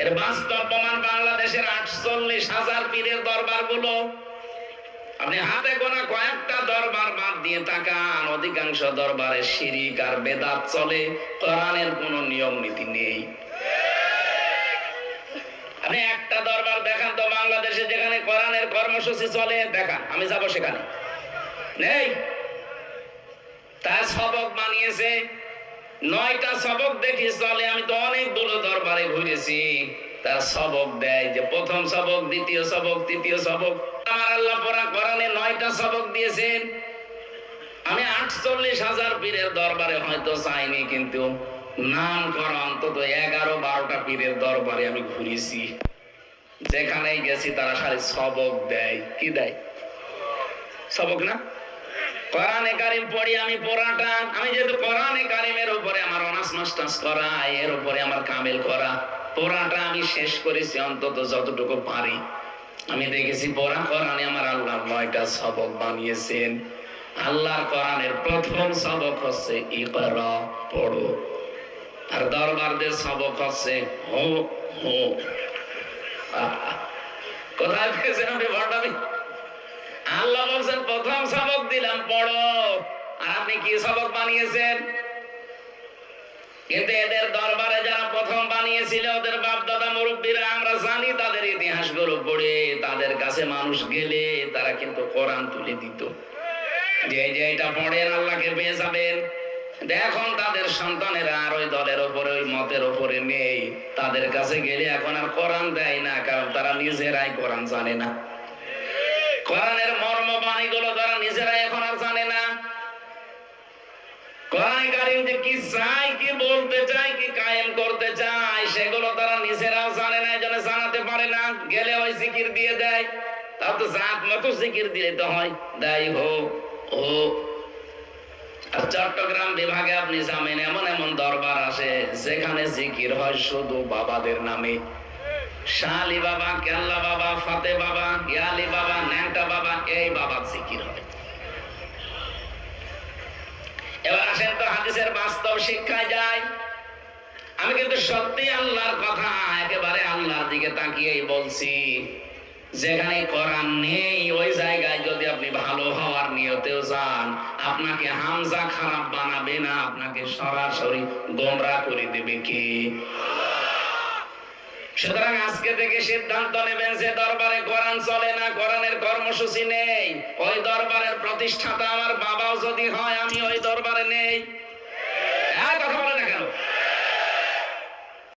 এর বাস্তব প্রমাণ বাংলাদেশের আটচল্লিশ হাজার পীরের দরবারগুলো আপনি হাতে গোনা কয়েকটা দরবার বাদ দিয়ে তাকান, অধিকাংশ দরবারে শিরিক আর বেদাত চলে, কোরআনের কোনো নিয়ম নীতি নেই। আপনি একটা দরবার দেখান তো বাংলাদেশে যেখানে কোরআনের কর্মসূচি চলে, দেখান, আমি যাব সেখানে। নেই। তার সবক বানিয়েছে, নয়টা সবক দেখি চলে, আমি তো দূর ঘুরেছি তার সবক দেয় যে প্রথম সবক, দ্বিতীয় সবক, তৃতীয় সবক। আমার আল্লাহ পরা কোরআনে নয়টা সবক দিয়েছেন। আমি আটচল্লিশ হাজার পীরের দরবারে হয়তো চাইনি, কিন্তু নাম করা অন্তত এগারো বারোটা পীরের দরবারে আমি ঘুরেছি। যেখানেই গেছি তারা খালি সবক দেয়। কি দেয়? সবক না? কোরআনে কারিম পড়ি আমি পড়াটা। আমি যেহেতু কোরআনে কারিমের উপরে আমার করা, এর উপরে আমার কামেল করা। পড়াটা আমি শেষ করেছি অন্তত যতটুকু পারি। আমি দেখেছি পড়া কোরআনে আমার আল্লাহ নয়টা সবক বানিয়েছেন। আল্লাহর কোরআনের প্রথম সবক হচ্ছে ইকরা, পড়ো। আর দরবারদের সবক হচ্ছে হো হো। কোথায় পেয়েছেন আপনি ভণ্ডামি আল্লাহ বলছেন, প্রথম সবক দিলাম, পড়ো। আর আপনি কি সবক বানিয়েছেন? কিন্তু এদের দরবারে যারা প্রথম বানিয়েছিল ওদের বাপ দাদা মুরব্বীরা, আমরা জানি তাদের ইতিহাসগুলো পড়ে, তাদের কাছে মানুষ গেলে তারা কিন্তু কোরআন তুলে দিত। যে যে এটা পড়েন, আল্লাহকে পেয়ে যাবেন। এখন তাদের সন্তানেরা আর ওই দলের ওপরে, ওই মতের ওপরে নেই। তাদের কাছে গেলে এখন আর কোরআন দেয় না, কারণ তারা নিজেরাই কোরআন জানে না। কোরআনের মর্ম বাণীগুলো তারা নিজেরাই এখন আর জানে না যে কি চাই, কি বলতে চাই, কি কায়েম করতে চায় সেগুলো তারা নিজেরাও জানে না, এজন্য জানাতে পারে না। গেলে ওই জিকির দিয়ে দেয়। তাও তো জাত মতো জিকির তো হয়। হো ও। চট্টগ্রাম বিভাগে আপনি জানেন, এমন এমন দরবার আসে, যেখানে জিকির হয় শুধু বাবাদের নামে। শালি বাবা, কেল্লা বাবা, ফাতে বাবা, ইয়ালি বাবা, ন্যাংটা বাবা, এই বাবা জিকির হয়। আসেন তো হাদিসের বাস্তব শিক্ষা যায়। আমি কিন্তু সত্যি আল্লাহর কথা একেবারে আল্লাহর দিকে তাকিয়েই বলছি, যেখানে কোরআন নেই, ওই জায়গায় যদি আপনি ভালো হওয়ার নিয়তেও যান, আপনাকে হামজা খারাপ বানাবে না, আপনাকে সরাসরি গোমরা করে দেবে কি? সুতরাং আজকে থেকে সিদ্ধান্ত নেবেন যে দরবারে কোরআন চলে না, কোরআনের কর্মসূচি নেই। ওই দরবারের প্রতিষ্ঠাতা আমার বাবাও যদি হয় আমি ওই দরবারে নেই। কথা বলেন